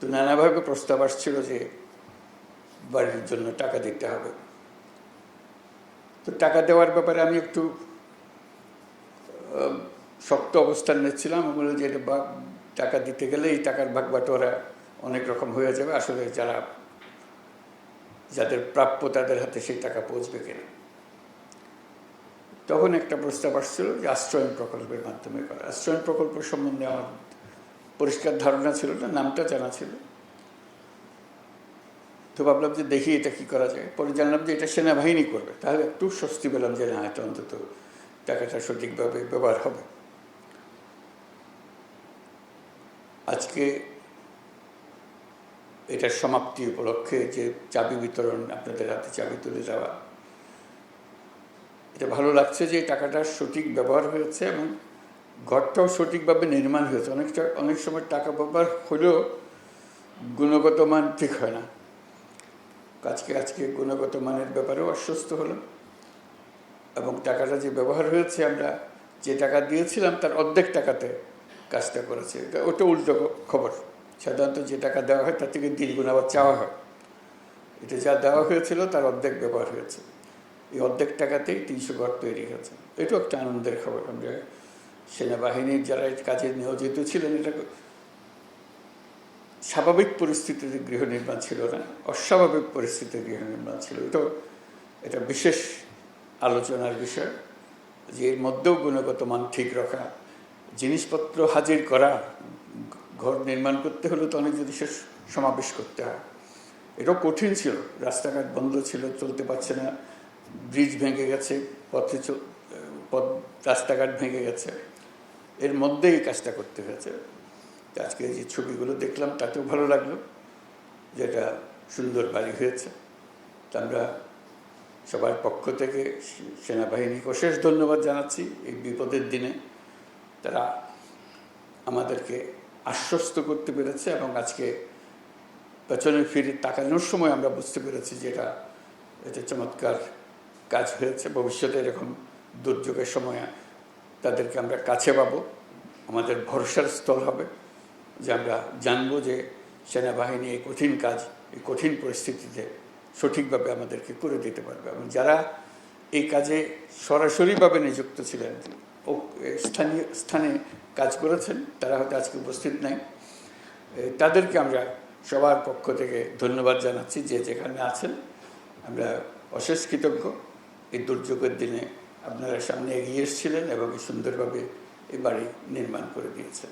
তো নানাভাবে প্রস্তাব আসছিল যে বাড়ির জন্য টাকা দিতে হবে। তো টাকা দেওয়ার ব্যাপারে আমি একটু শক্ত অবস্থান নিচ্ছিলাম। বললাম যে এটা টাকা দিতে গেলে এই টাকার ভাগ বাটোয়ারা অনেক রকম হয়ে যাবে। আসলে যারা, যাদের প্রাপ্য তাদের হাতে সেই টাকা পৌঁছবে কিনা। তখন একটা প্রস্তাব আসছিল যে আশ্রয়ণ প্রকল্পের মাধ্যমে করা। আশ্রয়ণ প্রকল্প সম্বন্ধে আমার পরিষ্কার ধারণা ছিল না, নামটা জানা ছিল। তো ভাবলাম যে দেখি এটা কি করা যায়। পরে জানলাম যে এটা সেনাবাহিনী করবে। তাহলে একটু স্বস্তি পেলাম যে না, এটা অন্তত টাকাটা সঠিকভাবে ব্যবহার হবে। আজকে এটার সমাপ্তি উপলক্ষে যে চাবি বিতরণ, আপনাদের হাতে চাবি তুলে দেওয়া, এটা ভালো লাগছে যে টাকাটার সঠিক ব্যবহার হয়েছে এবং ঘরটাও সঠিকভাবে নির্মাণ হয়েছে। অনেকটা অনেক সময় টাকা ব্যবহার হলেও গুণগত মান ঠিক হয় না। আজকে আজকে গুণগত মানের ব্যাপারেও আশ্বস্ত হলাম। এবং টাকাটা যে ব্যবহার হয়েছে, আমরা যে টাকা দিয়েছিলাম, তার অর্ধেক টাকাতে কাজটা করেছে। এটা, ওটা উল্টো খবর। সাধারণত যে টাকা দেওয়া হয়, তার থেকে দ্বিগুণ আবার চাওয়া হয়। এটা যা দেওয়া হয়েছিল, তার অর্ধেক ব্যবহার হয়েছে। এই অর্ধেক টাকাতেই তিনশো ঘর তৈরি হয়েছে। এটাও একটা আনন্দের খবর। আমরা সেনাবাহিনীর যারা কাজে নিয়োজিত ছিলেন, এটা স্বাভাবিক পরিস্থিতিতে গৃহ নির্মাণ ছিল না, অস্বাভাবিক পরিস্থিতিতে গৃহ নির্মাণ ছিল। এটাও এটা বিশেষ আলোচনার বিষয় যে এর মধ্যেও গুণগত মান ঠিক রাখা, জিনিসপত্র হাজির করা, ঘর নির্মাণ করতে হলে তো অনেক জিনিসের সমাবেশ করতে হয়। এটাও কঠিন ছিল, রাস্তাঘাট বন্ধ ছিল, চলতে পারছে না, ব্রিজ ভেঙে গেছে, পথে পথ, রাস্তাঘাট ভেঙে গেছে। এর মধ্যেই এই কাজটা করতে হয়েছে। আজকে যে ছবিগুলো দেখলাম, তাতেও ভালো লাগল যেটা সুন্দর বাড়ি হয়েছে। তা আমরা সবার পক্ষ থেকে সেনাবাহিনীকে অশেষ ধন্যবাদ জানাচ্ছি এই বিপদের দিনে। তারা আমাদেরকে আশ্বস্ত করতে পেরেছে এবং আজকে পেছনে ফিরে তাকানোর সময় আমরা বুঝতে পেরেছি যে এটা এটা চমৎকার কাজ হয়েছে। ভবিষ্যতে এরকম দুর্যোগের সময় তাদেরকে আমরা কাছে পাবো। আমাদের ভরসার স্থল হবে যে আমরা জানব যে সেনাবাহিনী এই কঠিন কাজ, এই কঠিন পরিস্থিতিতে সঠিকভাবে আমাদেরকে করে দিতে পারবে এবং যারা এই কাজে সরাসরিভাবে নিযুক্ত ছিলেন ও স্থানীয় স্থানে কাজ করেছেন, তারা হয়তো আজকে উপস্থিত নাই তাদেরকে আমরা সবার পক্ষ থেকে ধন্যবাদ জানাচ্ছি যে যেখানে আছেন। আমরা অশেষ কৃতজ্ঞ। এই দুর্যোগের দিনে আপনারা সামনে এগিয়ে এসেছিলেন এবং সুন্দরভাবে এই বাড়ি নির্মাণ করে দিয়েছেন।